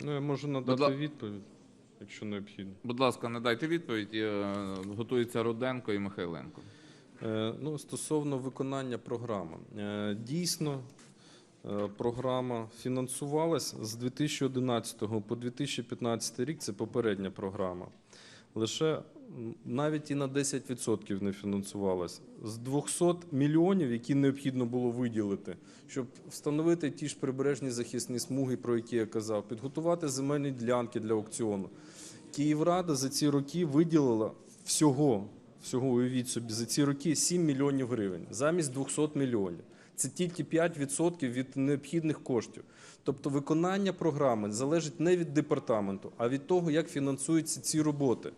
Ну, я можу надати Будла... відповідь, якщо необхідно. Будь ласка, надайте відповідь. Е, Готується Руденко і Михайленко. Е, Ну, стосовно виконання програми. Е, Дійсно, е, програма фінансувалась з 2011 по 2015 рік. Це попередня програма. Лише навіть і на 10% не фінансувалась. З 200 мільйонів, які необхідно було виділити, щоб встановити ті ж прибережні захисні смуги, про які я казав, підготувати земельні ділянки для аукціону. Київрада за ці роки виділила всього, всього уявіть собі, за ці роки 7 мільйонів гривень замість 200 мільйонів. Це тільки 5% від необхідних коштів. Тобто виконання програми залежить не від департаменту, а від того, як фінансуються ці роботи.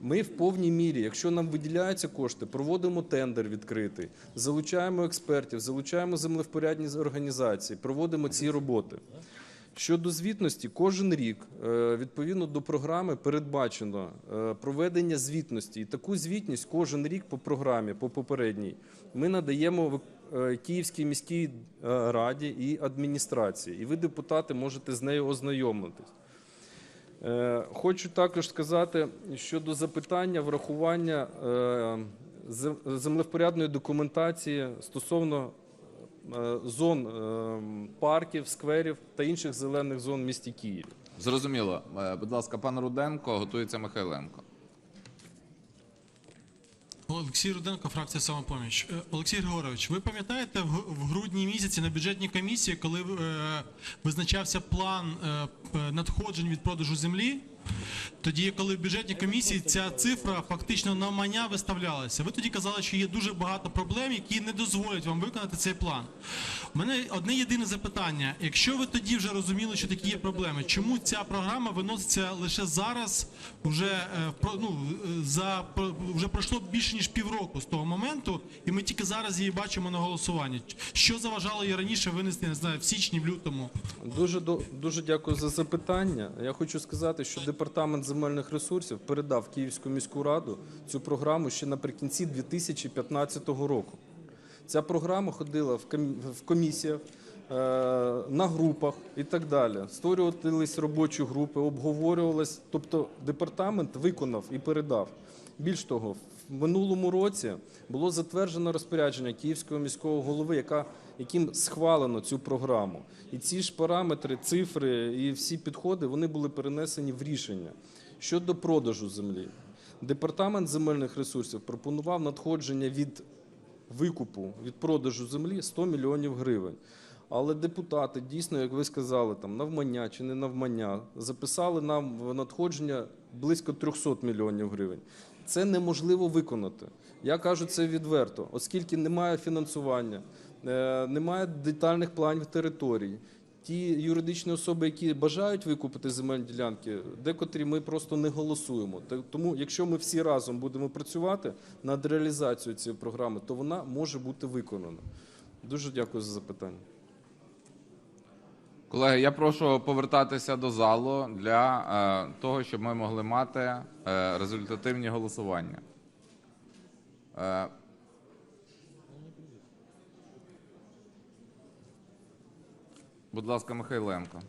Ми в повній мірі, якщо нам виділяються кошти, проводимо тендер відкритий, залучаємо експертів, залучаємо землевпорядні організації, проводимо ці роботи. Щодо звітності, кожен рік е, відповідно до програми передбачено е, проведення звітності. І таку звітність кожен рік по програмі, по попередній, ми надаємо е, Київській міській раді і адміністрації. І ви, депутати, можете з нею ознайомитись. Е, Хочу також сказати щодо запитання врахування е, землевпорядної документації стосовно е, зон парків, скверів та інших зелених зон в місті Києві. Зрозуміло. Будь ласка, пан Руденко, готується Михайленко. Олексій Руденко, фракція самопоміч. Е, Олексій Григорович, ви пам'ятаєте в, грудні місяці на бюджетній комісії, коли е, визначався план е, надходжень від продажу землі? Тоді, коли в бюджетній комісії ця цифра фактично навмання виставлялася. Ви тоді казали, що є дуже багато проблем, які не дозволять вам виконати цей план. У мене одне єдине запитання: якщо ви тоді вже розуміли, що такі є проблеми, чому ця програма виноситься лише зараз, вже е, ну, за вже пройшло більше ніж півроку з того моменту, і ми тільки зараз її бачимо на голосуванні. Що заважало її раніше винести, не знаю, в січні, в лютому? Дуже дуже дякую за запитання. Я хочу сказати, що департамент земельних ресурсів передав Київську міську раду цю програму ще наприкінці 2015 року. Ця програма ходила в комісіях, е, на групах і так далі. Створювались робочі групи, обговорювалось. Тобто департамент виконав і передав. Більш того, в минулому році було затверджено розпорядження Київського міського голови, яка, яким схвалено цю програму. І ці ж параметри, цифри і всі підходи вони були перенесені в рішення щодо продажу землі. Департамент земельних ресурсів пропонував надходження від викупу від продажу землі 100 мільйонів гривень. Але депутати дійсно, як ви сказали, там навмання чи не навмання, записали нам в надходження близько 300 мільйонів гривень. Це неможливо виконати. Я кажу це відверто, оскільки немає фінансування, немає детальних планів територій. Ті юридичні особи, які бажають викупити земельні ділянки, декотрі ми просто не голосуємо. Тому, якщо ми всі разом будемо працювати над реалізацією цієї програми, то вона може бути виконана. Дуже дякую за запитання. Колеги, я прошу повертатися до залу для е, того, щоб ми могли мати е, результативні голосування. Е, будь ласка, Михайленко.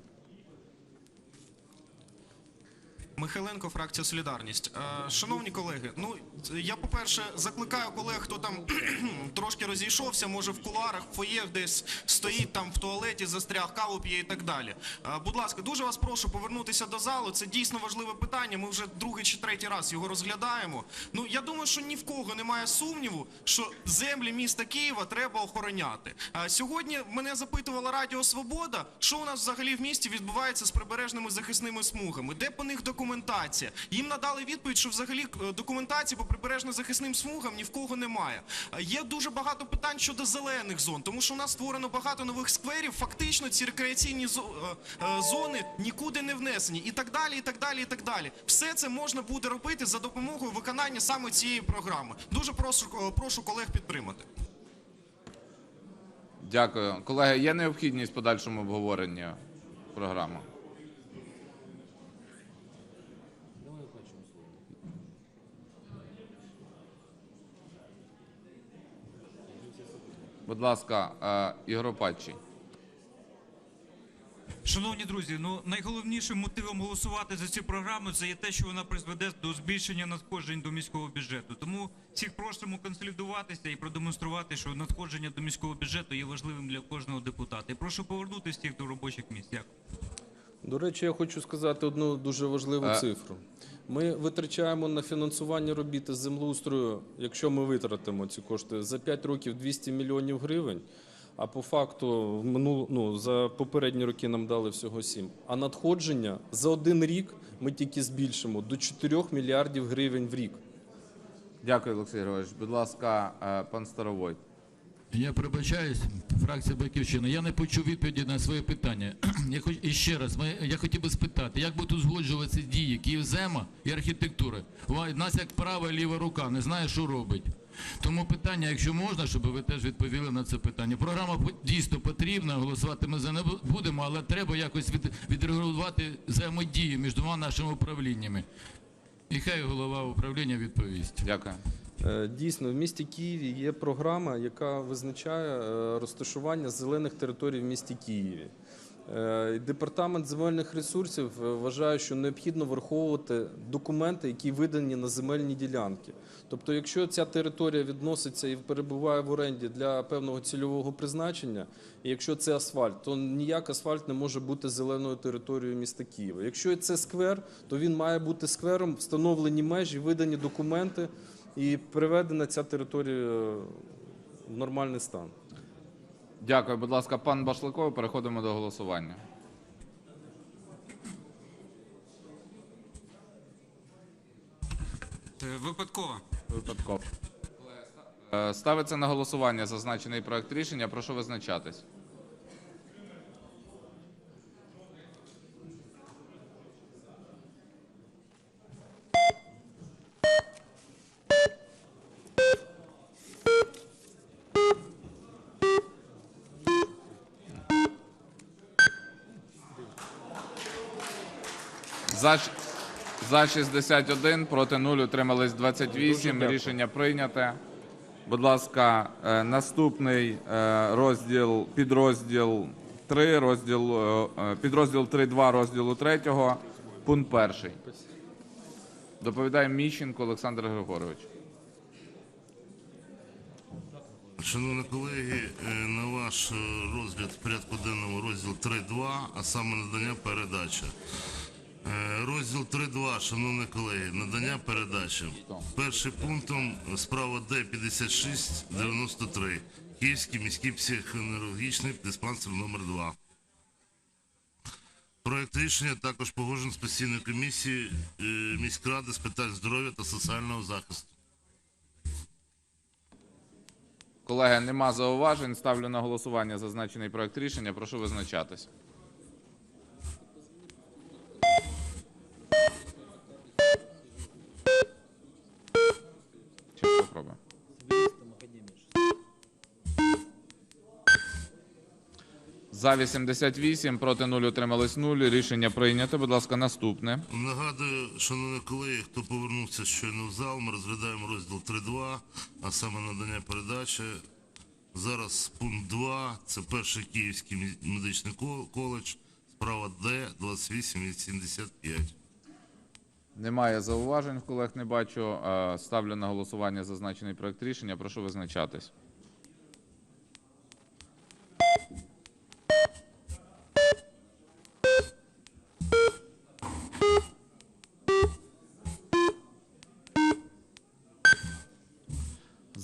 Михайленко, фракція Солідарність. Е, Шановні колеги, ну я по-перше закликаю колег, хто там трошки розійшовся, може в кулуарах, в фоє десь стоїть там в туалеті, застряг, каву п'є і так далі. Е, Будь ласка, дуже вас прошу повернутися до залу. Це дійсно важливе питання. Ми вже другий чи третій раз його розглядаємо. Ну я думаю, що ні в кого немає сумніву, що землі міста Києва треба охороняти. Сьогодні мене запитувала Радіо Свобода, що у нас взагалі в місті відбувається з прибережними захисними смугами, де по них документація. Їм надали відповідь, що взагалі е, документації по прибережно-захисним смугам ні в кого немає. Є дуже багато питань щодо зелених зон, тому що у нас створено багато нових скверів. Фактично, ці рекреаційні е, е, зони нікуди не внесені, і так далі, і так далі, і так далі. Все це можна буде робити за допомогою виконання саме цієї програми. Дуже прошу, е, прошу колег підтримати. Дякую. Колеги, є необхідність подальшому обговоренні програми? Будь ласка, е, Ігор Патчий. Шановні друзі, ну найголовнішим мотивом голосувати за цю програму це є те, що вона призведе до збільшення надходжень до міського бюджету. Тому всіх просимо консолідуватися і продемонструвати, що надходження до міського бюджету є важливим для кожного депутата. І прошу повернутися всіх до робочих місць. Дякую. До речі, я хочу сказати одну дуже важливу Е. цифру. Ми витрачаємо на фінансування робіт з землеустрою, якщо ми витратимо ці кошти за 5 років 200 мільйонів гривень. А по факту минул, ну, за попередні роки нам дали всього 7. А надходження за один рік ми тільки збільшимо до 4 мільярдів гривень в рік. Дякую, Олексій Григорович. Будь ласка, е, пан Старовой. Я пробачаюсь, фракція Батьківщина. Я не почув відповіді на своє питання. Я хоч і ще раз, ми, я хотів би спитати, як будуть узгоджуватися дії Київзема і архітектури? У нас як права і ліва рука не знає, що робить. Тому питання, якщо можна, щоб ви теж відповіли на це питання. Програма дійсно потрібна, голосувати ми за не будемо, але треба якось від, відрегулювати взаємодію між двома нашими управліннями. І хай голова управління відповість. Дякую. Е, Дійсно, в місті Києві є програма, яка визначає е, розташування зелених територій в місті Києві. Е, Департамент земельних ресурсів вважає, що необхідно враховувати документи, які видані на земельні ділянки. Тобто, якщо ця територія відноситься і перебуває в оренді для певного цільового призначення, і якщо це асфальт, то ніяк асфальт не може бути зеленою територією міста Києва. Якщо це сквер, то він має бути сквером, встановлені межі, видані документи і приведена ця територія в нормальний стан. Дякую, будь ласка, пан Башлаков. Переходимо до голосування. Е, Випадково. Випадково. Е, Ставиться на голосування зазначений проект рішення. Прошу визначатись. За, щ- за 61, проти 0, утримались 28. дякую. Рішення прийняте. Будь ласка, е, наступний е, розділ, підрозділ 3, розділ, е, підрозділ 3.2 розділу 3, пункт 1. Доповідає Міщенко Олександр Григорович. Шановні колеги, на ваш розгляд в порядку денному розділ 3.2, а саме надання передачі. Е, Розділ 3.2, шановні колеги, надання передачі. Першим пунктом справа Д5693. Київський міський психоневрологічний диспансер номер 2. Проект рішення також погоджений з постійною комісією е, міськради з питань здоров'я та соціального захисту. Колеги, нема зауважень. Ставлю на голосування зазначений проект рішення. Прошу визначатись. Чи попробуємо? За 88, проти 0, утримались 0. Рішення прийнято. Будь ласка, наступне. Нагадую, шановні колеги, хто повернувся щойно в зал, ми розглядаємо розділ 3.2, а саме надання передачі. Зараз пункт 2, це перший Київський медичний коледж, справа Д 2885. Немає зауважень, колег не бачу. Е, Ставлю на голосування зазначений проект рішення. Прошу визначатись.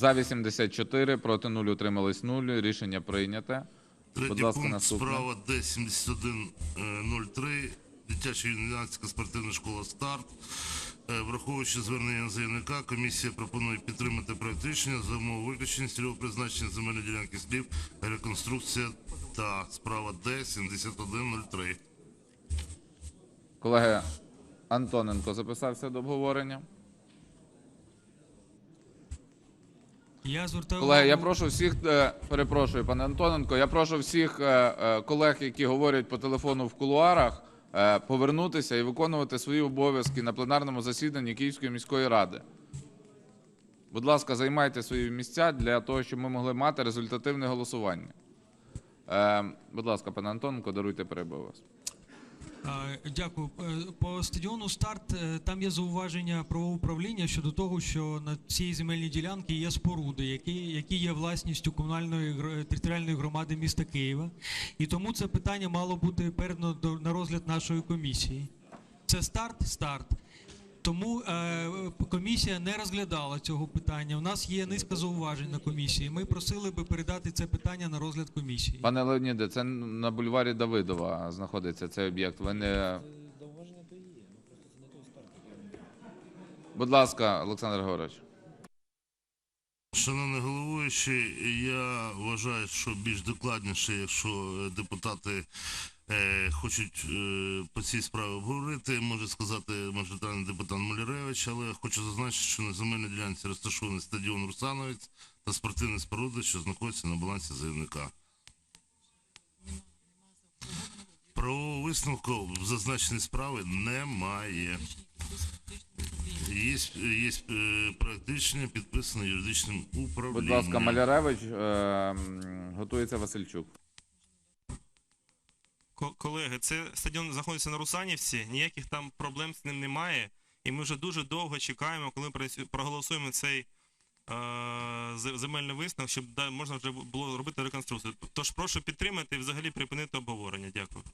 За 84, проти 0, утримались 0. Рішення прийняте. Будь Третій ласка, пункт наступне. справа Д 7103, дитяча юнацька спортивна школа «Старт». Е, Враховуючи звернення заявника, комісія пропонує підтримати проект рішення за умови виключення цільового призначення земельної ділянки слів, реконструкція та справа Д 7103. Колеги, Антоненко записався до обговорення. Я звертаю Колеги, я увагу- прошу всіх, е, перепрошую, пане Антоненко, я прошу всіх е, е, колег, які говорять по телефону в кулуарах, е, повернутися і виконувати свої обов'язки на пленарному засіданні Київської міської ради. Будь ласка, займайте свої місця для того, щоб ми могли мати результативне голосування. Е, Будь ласка, пане Антоненко, даруйте перебив вас. Дякую. Е, По стадіону старт е, там є зауваження правового управління щодо того, що на цій земельній ділянці є споруди, які, які є власністю комунальної територіальної громади міста Києва. І тому це питання мало бути передано на розгляд нашої комісії. Це старт, старт. Тому е, комісія не розглядала цього питання. У нас є низка зауважень на комісії. Ми просили би передати це питання на розгляд комісії. Пане Леоніде, це на бульварі Давидова знаходиться цей об'єкт. Ви не... Будь ласка, Олександр Григорович. Шановний головуючий, я вважаю, що більш докладніше, якщо депутати е, хочуть е, по цій справі обговорити, може сказати мажоритарний депутат Маляревич, але хочу зазначити, що на земельній ділянці розташований стадіон Русановець та спортивні споруди, що знаходяться на балансі заявника. Правового висновку в зазначеній справі немає. Є, є е, проект рішення, юридичним управлінням. Будь ласка, Маляревич, е, готується Васильчук. Ко- Колеги, це стадіон знаходиться на Русанівці, ніяких там проблем з ним немає. І ми вже дуже довго чекаємо, коли проголосуємо цей е, земельний висновок, щоб да, можна вже було робити реконструкцію. Тож прошу підтримати і взагалі припинити обговорення. Дякую.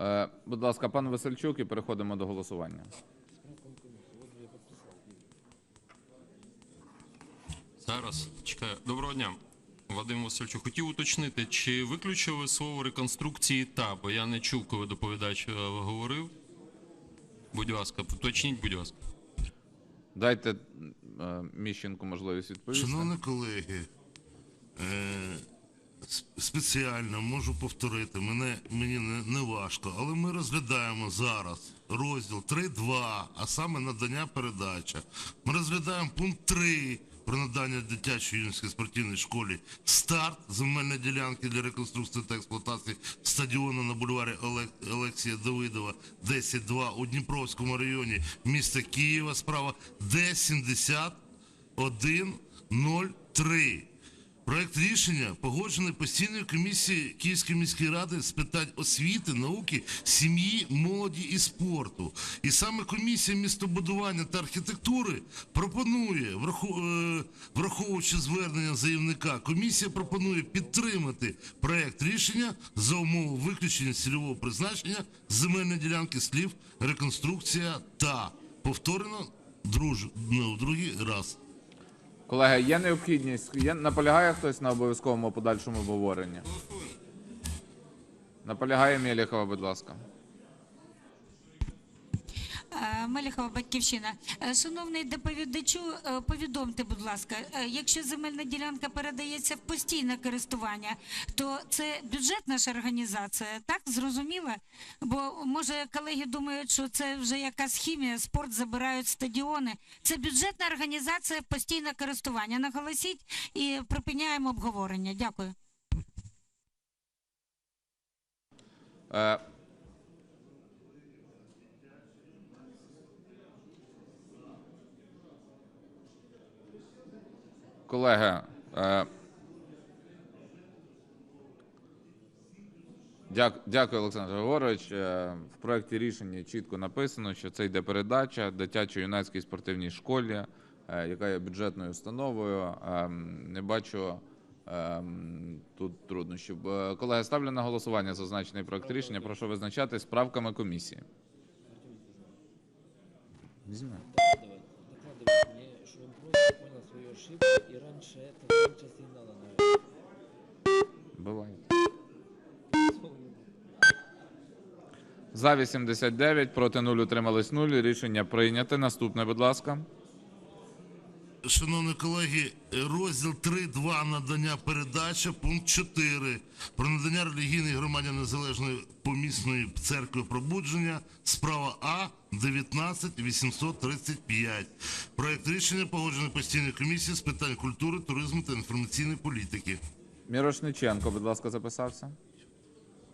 Е, будь ласка, пан Васильчук, і переходимо до голосування. Зараз чекаю. Доброго дня, Вадим Васильчук. Хотів уточнити, чи виключили слово реконструкції та, бо я не чув, коли доповідач е, говорив. Будь ласка, уточніть, будь ласка. Дайте е, Міщенку можливість відповісти. Шановні колеги, е, спеціально можу повторити, мене, мені не, не важко, але ми розглядаємо зараз розділ 3.2, а саме надання передача. Ми розглядаємо пункт 3 про надання дитячої юнської спортивної школі старт земельної ділянки для реконструкції та експлуатації стадіону на бульварі Олек Олексія Давидова 10.2 у Дніпровському районі міста Києва. Справа Д-70 103. Проект рішення погоджений постійною комісією Київської міської ради з питань освіти, науки, сім'ї, молоді і спорту. І саме комісія містобудування та архітектури пропонує, е, враховуючи звернення заявника, комісія пропонує підтримати проект рішення за умови виключення цільового призначення земельної ділянки слів реконструкція та повторено друж, ну, другий раз. Колеги, є необхідність. Є, наполягає хтось на обов'язковому подальшому обговоренні? Наполягає Мєліхова, будь ласка. Меліхова Батьківщина. Е, Шановний доповідачу, е, повідомте, будь ласка, е, якщо земельна ділянка передається в постійне користування, то це бюджетна ж організація, так зрозуміло? Бо може колеги думають, що це вже якась хімія, спорт забирають стадіони. Це бюджетна організація в постійне користування. Наголосіть і припиняємо обговорення. Дякую. Колеги, е, дяк, дякую, Олександр Григорович. Е, В проєкті рішення чітко написано, що це йде передача дитячо-юнацькій спортивній школі, е, яка є бюджетною установою. Не бачу тут труднощів. Колеги, ставлю на голосування зазначений проект рішення. Прошу визначатись правками комісії. Візьми. Ошибку и раньше это раньше сигнала нажал. Бывает. За 89, проти 0, утримались 0. Рішення прийняте. Наступне, будь ласка. Шановні колеги, розділ 3.2 надання передача, пункт 4 про надання релігійній громаді незалежної помісної церкви пробудження, справа А 19835. Проект рішення погоджений постійною комісією з питань культури, туризму та інформаційної політики. Мірошниченко, будь ласка, записався.